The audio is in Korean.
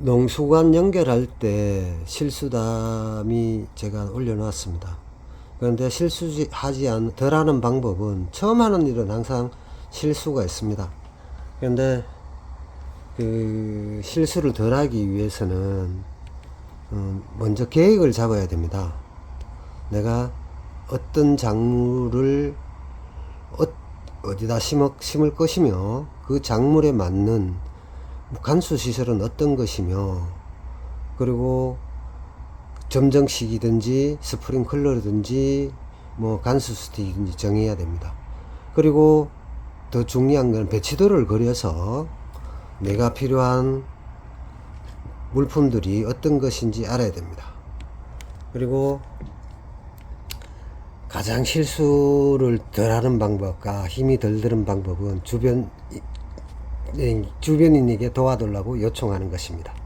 농수관 연결할 때 실수담이 제가 올려놨습니다. 그런데 실수하지 않, 덜 하는 방법은 처음 하는 일은 항상 실수가 있습니다. 그런데 그 실수를 덜 하기 위해서는 음, 먼저 계획을 잡아야 됩니다. 내가 어떤 작물을 어, 디다 심을 것이며 그 작물에 맞는 간수 시설은 어떤 것이며 그리고 점정식이든지 스프링클러든지 뭐 간수 스틱이든지 정해야 됩니다. 그리고 더 중요한 건 배치도를 그려서 내가 필요한 물품들이 어떤 것인지 알아야 됩니다. 그리고 가장 실수를 덜 하는 방법과 힘이 덜 드는 방법은 주변, 주변인에게 도와달라고 요청하는 것입니다.